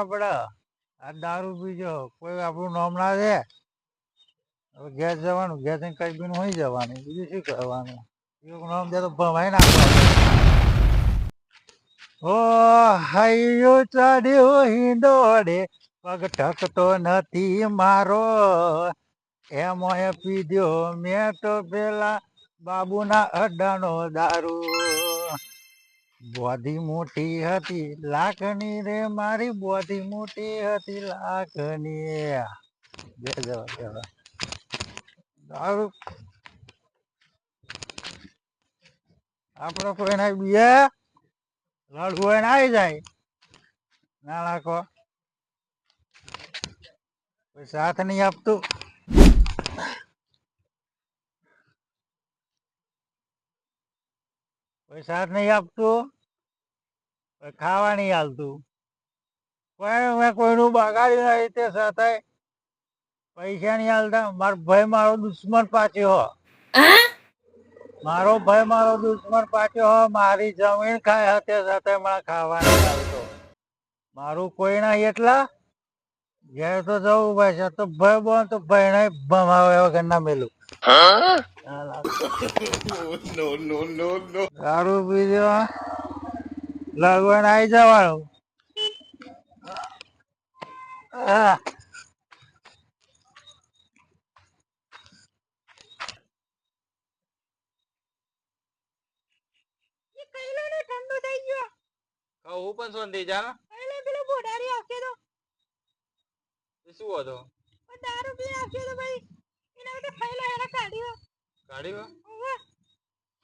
આપડે. આ દારૂ પીજો. કોઈ આપણું નામ ના છે હવે ઘેર જવાનું. ઘેર કઈ બીન હોય જવાનું. બીજું શું કરવાનું? એવું નામ દે તો ભમાઈ નાખવાનું. ઓ હૈયો ચડ્યો હિંડોડે પગ ઠકતો નથી મારો. એમોય પીધ્યો મેં તો પેલા બાબુના અડ્ડાનો દારૂ. બોધી મોટી હતી લાખની રે મારી, બોધી મોટી હતી લાખની બે જવા જવા. દારૂ. કોઈ ના બીએ? લડવું હોય ને આવી જાય. ના કોઈ સાથ નહીં આપતું. કોઈ સાથ નહીં આપતું કોઈ ખાવા નહીં હાલતું. કોઈ મેં કોઈનું બગાડ્યું નહીં તે સાથે પૈસા નહીં હાલતા. મારો ભાઈ મારો દુશ્મન પાછો હો. મારો ભાઈ મારો દુશ્મન પાછો હો. મારી જમીન ખાય હતે સાથે મને ખાવા નહીં હાલતો. મારું કોઈ ના એટલા. ઘેર તો જવું ભાઈ છે તો ભાઈ બોલ તો ભાઈ નહીં ભમાવે વગર ના મેલું. No, no, no, no. દારૂ પીજો લગન આવી જવાનું હા પણ સોંધી જા ને પેલો ભોડારી આવશે તો શું હતો દારૂ પી આવશે તો ભાઈ એના માટે ખાઈ લો એના કાઢ્યો ગાડી માં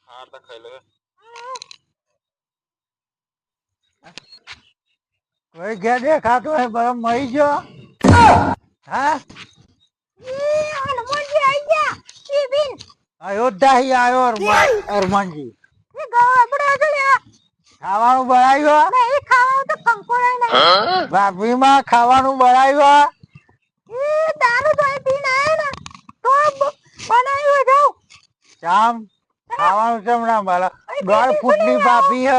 હા તો ખાઈ લે કોઈ ઘેર દેખાતું હોય બરમ મરી ગયો. હા? હનુમાનજી આઈ ગયા. શિબિન અયોધ્યા હી આવ્યો અરમાન- અરમાનજી એ ગાવ આપણે આગળ ખાવાનું કંકોડાઈ નહીં ભાભીમાં ખાવાનું બનાવ્યું દારૂ જોઈ પીને આવ્યો ને. તો બનાવ્યો જાઉં. ચામ ખાવાનું કેમ ના મારા દોઢ ફૂટની ભાભી હ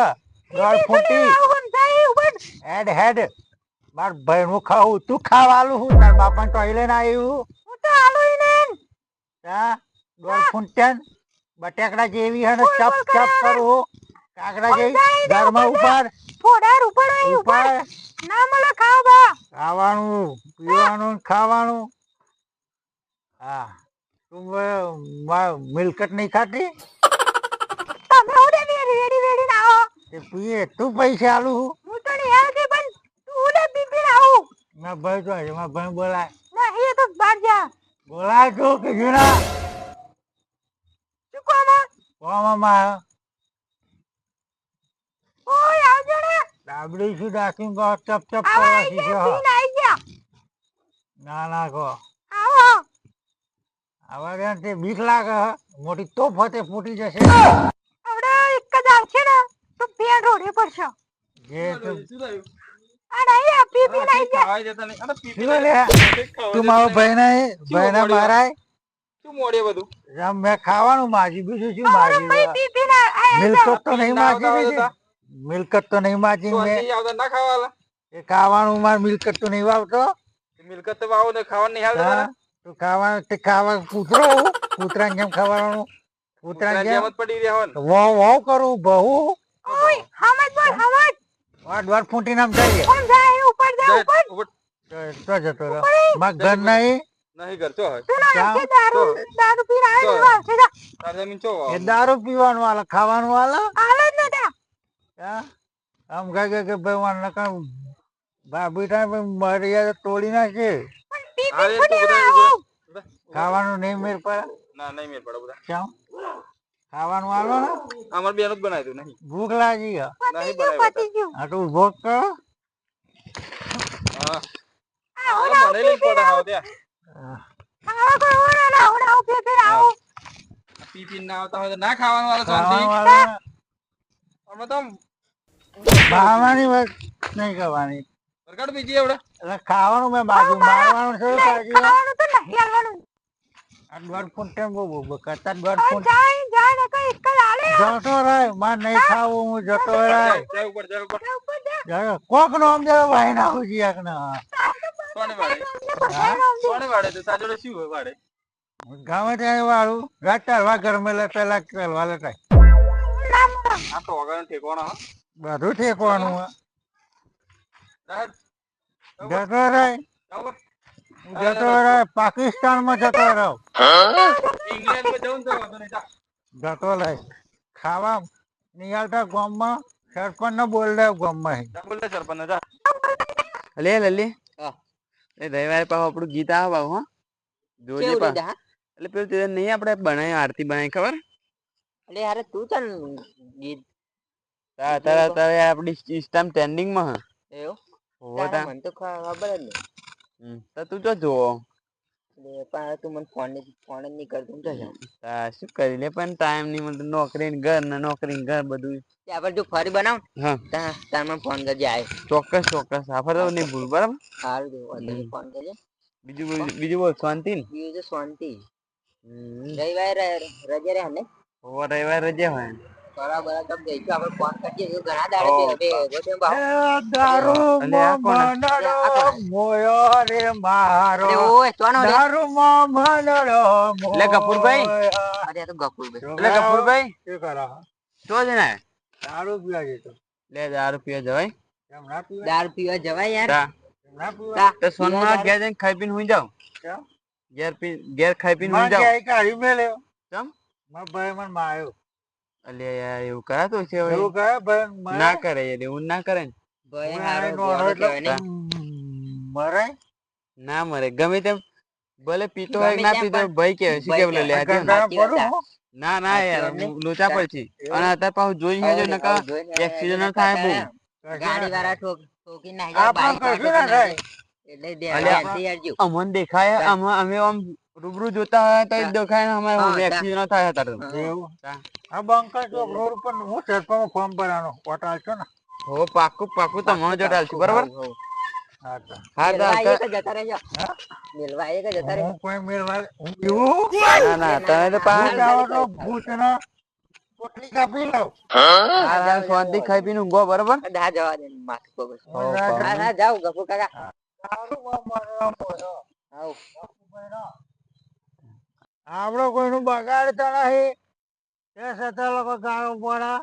દોઢ ફૂટી. હેડ હેડ. માર ભાઈનું ખાવું તું ખાવાલું હું? તાર બાપાને ટોયલેટ આવ્યું હું તો આલુ ને. હા? દોઢ ફૂટન બટેકડા જેવી હે ને? ચપ ચપ કરું કાકડા જેવી? ઘરમાં ઉપર ફોડાર ઉપર ઉપર. ના મળે ખાવા ખાવાનું પીવાનું ખાવાનું. હા. તું મિલકત નહીં ખાતી તમે ઉડે વેડી વેડી વેડી ના આવો. તે પીએ તું પૈસા આલુ હું? હું તો નહીં હેલ્થી પણ તું ઉડે પીપી ના આવું. મારા ભાઈ તો હશે મારા ભાઈ બોલાય. નહીં એ તો બહાર જા. બોલાય તું કે જૂના શું કોમાં કોમાં ઓય આવજો ને. ડાબડી શું ચપ ચપ કરવા શીખ્યો આવો આવા તે બીક લાગે મોટી તોપ હતે ફૂટી જશે. આવડે એક જ આવશે ને તો ભેણ રોડે પડશે. જે તું શું થયું આ નહીં આ પીપી આ નાઈ કંઈક જતા નહીં. અરે પીપી શું લે? તું મારો ભાઈ નહીં ભાઈ ના મારાય? શું મોડે બધું? આમ મેં ખાવાનું માજી બીજું શું માજી? પીપી ના મિલકત તો નહીં માજી. મિલકત તો નહીં માજી મેં. નહીં આવતા ના ખાવા એ ખાવાનું માર મિલકત તો નહીં વાવતો મિલકત તો વાવો ને ખાવાનું નહીં? તો ખાવાનું તે ખાવા કૂતરો કૂતરા જેમ ખાવાનું કૂતરા કૂતરાની જેમ જ પડી રહ્યા હોય વો વાવ વાવ કરું? બહુ? ઓય હમત બોલ હમત વાર દોઢ ફૂટી નામ જાય કોણ જાય ઉપર જાય, ઉપર. તો જતો રહો. માં ઘર નહીં? નહીં ઘર ચો હોય પેલો જા. આવશે દારૂ તાર જમીન ચો એ પીવાનું વાલા ખાવાનું વાલા? હાલ જ નતા. હા? આમ કહે કે- કે ભાઈ વાન નકા થાય મર્યાદા તોડી નાખે ખાવાનું નહીં મેર પડે? ના નહીં મેળ પડે બધા. કેમ? ખાવાનું આલો ને. અમાર બેન જ બનાવી દઉં નહીં. ભૂખ લાગી હે. પતી નહીં બનાવી બનાવ્યા પતી ગયું. આ તો ઊભો કરો. હા. આવો ના મને લઈને પડે હાવ ત્યાં હા. આવો. કોઈ ઓરા ના આવો આવો ફેર ના આવો. પી પી ના આવતા હોય તો ના ખાવાનું વાળો ખાવાનું શાંતિ વાળા અમે તો આમ વાત નહીં કરવાની. વરગાડ બીજી એવડે એટલે ખાવાનું મેં બાજુ મારવાનું છે બાજુ ખાવાનું તો નહીં આવવાનું આ દોઢ ફૂટ ટેમ બહુ બહુ કરતા દોઢ ફૂટ જાય જાય ને કઈ એક જ આલે જતો રહે માં નહીં ખાવું હું જતો રહે જાય ઉપર જાય ઉપર. જાય કોક નામ દે ભાઈ ના છું એક ના. કોણ વાડે? કોણ વાડે તો? તાર શું હોય વાડે? ગામે ત્યાં વાળું. રાત ચાલવા ગરમે લે પેલા ચાલવા લેતા આ તો વગર ઠેકવાનો હો. બધું. રાહત. જતો રહે જતો રહે પાકિસ્તાનમાં જતો રહો. જતો રહે ખાવા નિહાળતા ગામમાં સરપંચ ને બોલ રહ્યો ગામમાં માં જા. લે લલી એ રવિવારે પાછું આપણું ગીત આવે પાછું હો જોજે? એટલે પેલું તે નહીં આપણે બનાવી આરતી બનાવી ખબર યાર તું ચાલ ગીત તારે તારે તારે આપણી સિસ્ટમ ટ્રેન્ડિંગમાં હે. એવું. મને તો ખબર જ નહીં. તો તું જો જોવો પણ તું મને ફોન ફોન જ નહીં કરતો હું તો જાઉં. તા શું કરી લે પણ ટાઈમ નહીં મળતો નોકરી ને ઘર ને નોકરી ઘર બધું આપણે જો ફરી બનાવ. હા. તાર મને ફોન કરજે આવે ચોક્કસ ચોક્કસ. તો નહીં ભૂલ બરાબર? સારું જો ફોન કરજે. બીજું બીજું બોલ શાંતિ ને? બીજું શાંતિ. રવિવારે રજા રહે ને? રવિવારે રજા હોય. દારૂ પીવા જવાય. પીવા જવાય યાર. તા. સોનમાં ઘેર જઈને ખાઈ પીને હુઈ જાવ કેમ? ઘેર પી ઘેર ખાઈ પીને હુઈ માં જાવ ચમ મારા ભાઈ મને માર્યો. અલ્યા યાર એવું કરાતું છે હવે? એવું કરે? ભાઈ ના કરે યાર એવું ના કરે ને. ભાઈ હારો ગોળો એટલે કહેવાય. ના મરે ગમે તેમ ભલે પીતો હોય ના પીતો ભાઈ કે શું ભાઈ કેવું લે આજે. ના. ના યાર. લોચા પડશે અને અત્યારે પાછું જોઈ હે જો નકા હવે થાય બહુ. ગાડી વાળા ઠોક ઠોકી નાખી બાઈક કશું ના થાય. એટલે દે અલ્યા, અમને દેખાય અમે અમે આમ રૂબરૂ જોતા હોય તો. દેખાય ને અમે હા, એક્સિડન્ટ થાય હતા તો. એવું? તા. આ બંકર ચોક રોડ ઉપર હું સરપંચ ફોર્મ ભરવાનો ઓટાલ છો ને હો પાકું બરાબર. હા તો. હા તો મેલવા અત્યારે- એક જ જતા રહેજો. મેલવા એક જતા રહેજો. હું કોઈ મેળવા હું પીવું ના ના તમે તો પા આવો તો ભૂતના પોટલી કાપી લઉં હા હા શાંતિ ખાઈ પીને ઊંઘો બરાબર હા, જવા દે માથું. હો. હા કાકા મળ્યો. આવો. આપડો કોઈનું બગાડતા નહીં તે છતાં લોકો ગાળો પડા.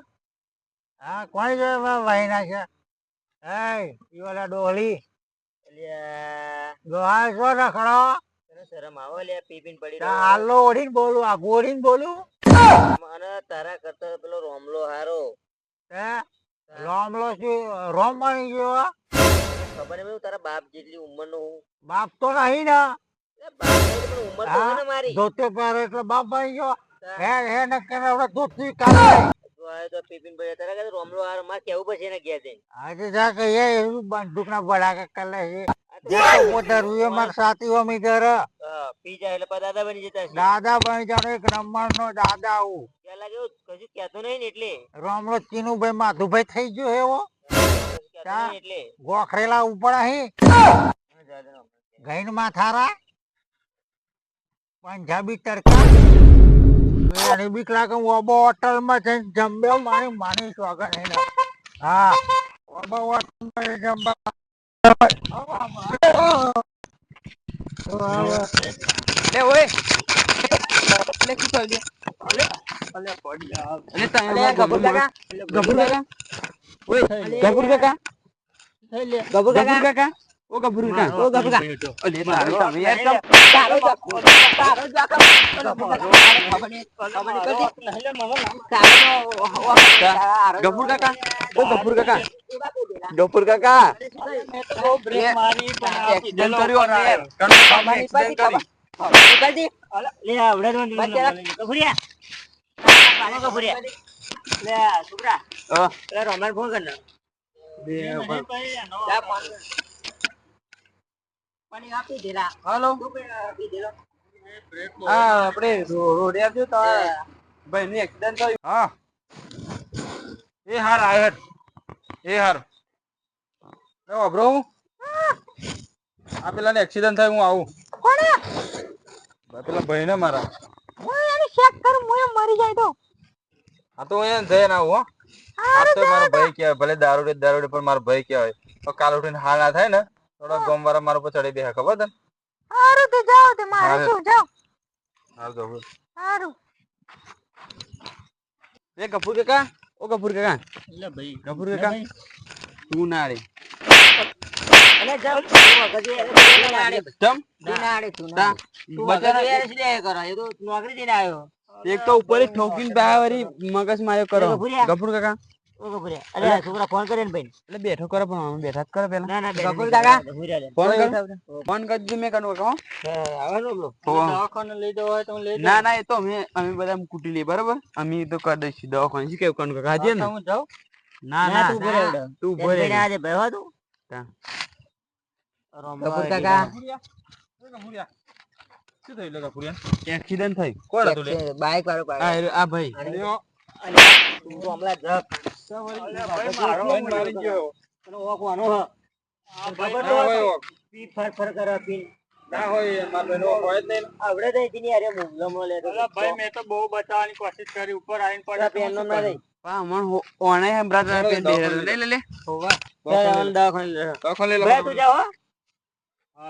હા કોની જોડે ભાઈ નાખ્યા હે ઈવાલા ડોહલી. ડોહા છો રખડો? શરમ આવે અલ્યા, પી પડી. હાલો ઓઢીને બોલું આ ઓઢીને બોલું. મને તારા કરતા પેલો રોમલો હારો. હે? રોમલો શું રોમ બની ગયો ખબર નહીં તારા બાપ જેટલી ઉંમર નો હું. બાપ તો નહીં ને. એ બાપ ઉંમર તો મારી. જોતે પાર એટલે બાપ બની ગયો. હે હે ને કરે આપણે ધોતી કાઢે. તું તો પી પીને તારા કરતા રોમલો હારો મારે કેવું પછી એને ઘેર જઈને. આજે જા કહીએ એવું બંદૂકના બડાકા કરે છે. જે તો પોતે માર સાથી ઓમી કરે પી જાય એટલે દાદા બની જતા દાદા બની જાણે એક નંબર નો દાદા કશું કહેતો નહીં ને એટલે. રામલો ચીનુભાઈ માધુભાઈ થઈ ગયો એવો. એટલે. ગોખરેલા જવા દે ગઈન માથારા. પંજાબી તડકા. એની બીક લાગે હું ઓબો હોટલમાં જઈને જમ્યો મારી માની સ્વાગત એને હા. ઓબો હોટલ જમવા લે ઓય. લે શું થયું લે અલે અલે પડી અલે તમે અલ્યા, કાકા. ઓય કાકા. કાકા ઓ ગફુર કાકા અલે તારું તમે યાર કેમ? તારો જ તારો જ તારો જ ખબર નહીં ખબર નહીં કરતી. તારો તો- ગફુર કાકા ઓ ગફુર કાકા. ગફુર કાકા. એક્સિડન્ટ કર્યું અમને યાર ખબર નહીં પડતી, ખબર. ખબર નહીં. પડતી. બચ્ચા. પાણી લે, છોકરા, હા. પેલા રોમાન ફોન કર ને. ફોન કર. લા. હાલો. તું પણ આપી દે લો. હા આપણે રોડ આવજો તો ભાઈ નું એક્સિડન્ટ થયું. હા. એ હાર આયો એ હાર. વાપરો. હું આ પેલાને એક્સિડન્ટ થાય હું આવું. કોને પેલા ભાઈ ને મારા એને ચેક કરું હું મરી જાય તો. હા તો અહીંયા જઈને આવું હો. તો મારો ભાઈ કહેવાય ભલે દારૂડે દારૂડે પણ મારો ભાઈ કહેવાય તો કાલ ઉઠીને હાલ ના થાય ને. થોડા ગોમ વાળા મારા ઉપર ચડી બે ખબર તને? હારું તે જાઓ તે મારે હારું. શું જાઓ. હાલ જવું હારું. એ કપૂર કાકા ઓ કપૂર કાકા. એટલે ભાઈ. કપૂર કાકા. તું ના રે અલે જાવ એક તો ઉપર ઠોકીને બે વળી મગજ માર્યો કરો. એ કાકા. અરે છોકરા ફોન કરે ને ભાઈ. એટલે બેઠો કરો પણ બેઠા જ કરો પેલા ના ના કપૂર કાકા. ફોન કરો. ફોન કરજો મેં કરું કાકા હો. આવવાનું બ્રો. દવાખાને લઈ જવા હોય તો લઈ ના ના એ તો અમે અમે બધા કુટી લઈએ બરાબર? અમે તો કરી દઈશું દવાખાને. શું કેવું કનું કાકા હાજર ને? હું જાઉં ના ના. તું ભરે તું ભરે આજે ભાઈ તું. કપૂર કાકા. શું થયું લે કપૂરિયા એક્સિડન્ટ થઈ? કોણ હતું બાઈક વાળો આ ભાઈ. તું હમણાં જ મારો ગયો.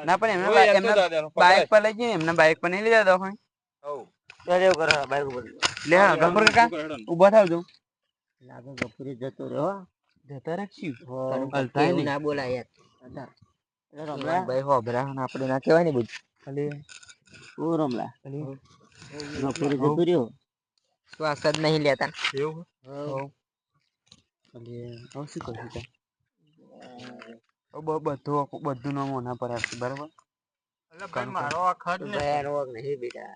ના પણ એમના. બાઈક પર લઈ જઈએ. એમને બાઈક પર નહીં લઈ જતા દવાખાને? બાઈક ઉપર. લે ગફુર કાકા ઊભા થાવ લાગે ગફુરી જતો રહ્યો, જતા રાખશું. એવું ના બોલાય યાર. રમલા. ભાઈ હોભરા ને આપણે ના કહેવાય ને બધું. ખાલી ઓ રમલા. ગફુરી જતો રહ્યો. શ્વાસ જ નહીં લેતા એવું? હવે શું કરશું ત્યાં બધું બધું નામ ઓના પર આવશે બરાબર? એટલે મારો આ ખર્ચ નહીં. બેટા.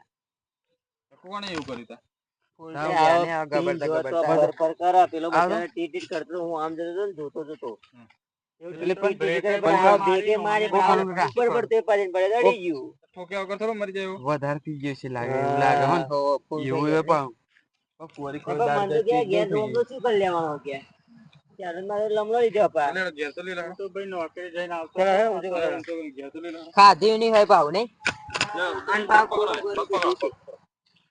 કોણે એવું કર્યું વધારે થઈ ગયો છે લાગે એવું લાગે એવું પણ. કોરી તો કોરી દાળ મને તો જાય કે છે, ઘેર એકદમ રોમલો શું કરી લેવાનો કે? ત્યારે મારે લમડો લીધો અપા. એટલે ઘેર તો લઈ લે. તો ભાઈ નોકરી જઈને આવતો ચાલો, હવે ઊંધું કરો. તો ઘેર તો લઈ લે. ખાધું નહીં? હોય પાવ નહીં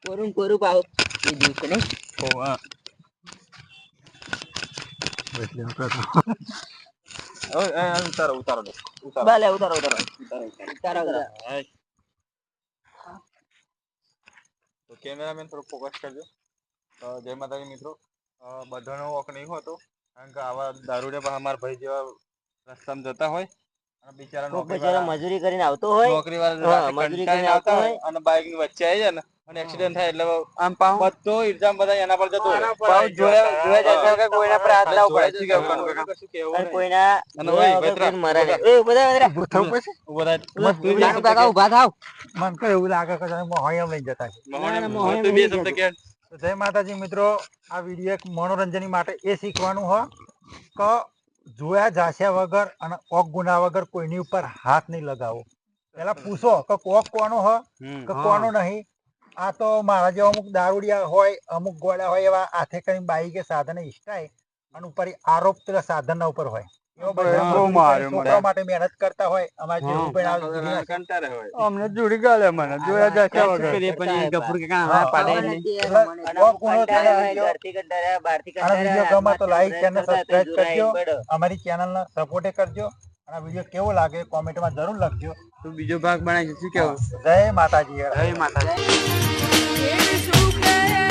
કોરું કોરું પાવ એ દિવસે નહીં. ઓવા હા. ઓય, એ, એ, ઉતારો ઉતારો ઉતારો. ભલે ઉતારો ઉતારો. ઉતારો, ઉતારો. ઉતારો ઉતારો તો કેમેરામેન થોડો ફોકસ કરજો. જય માતાજી મિત્રો. બધાનો વોક નહીં હોતો કારણ કે આવા દારૂડે પણ અમારા ભાઈ જેવા રસ્તામાં જતા હોય અને બિચારા નોકરી મજૂરી કરીને આવતો હોય. નોકરી વાળા મજૂરી કરીને આવતા આવતા હોય. અને બાઇકની વચ્ચે આવી જાય ને અને એક્સિડન્ટ થાય એટલે આમ પાવ બધો ઇલ્ઝામ બધા એના પર જતો. પાવ જોયા જોયા જતા કે કોઈના પર હાથ લાવ પડે શું જોયા? કશું કોઈના અને ઓય, મરે બધા ઊભો તું કાકા થાવ. મન કઈ એવું લાગે કે તમે મોહણી લઈ જતા છે. મહોણે- તો બે શબ્દ કે જય માતાજી મિત્રો આ વીડિયો એક મનોરંજન માટે એ શીખવાનું હ કે જોયા જાસ્યા વગર અને કોક ગુના વગર કોઈની ઉપર હાથ નહીં લગાવો. પેલા પૂછો કે કોક કોનો હ. કે કોનો નહીં? આ તો મારા જેવા અમુક દારૂડિયા હોય અમુક ગોળા હોય એવા હાથે કરીને બાઈ કે સાધને ઈષ્ટાય અને ઉપર આરોપ પેલા સાધનના ઉપર હોય. માટે મહેનત કરતા હોય અમારે. અમને જોડી ગાલે મને જોયા. અમારી ચેનલને સપોર્ટ કરજો. અને આ વીડિયો કેવો લાગે કોમેન્ટમાં જરૂર લખજો. તો બીજો ભાગ બનાવી શું કેવું? જય માતાજી. જય માતાજી. It is okay.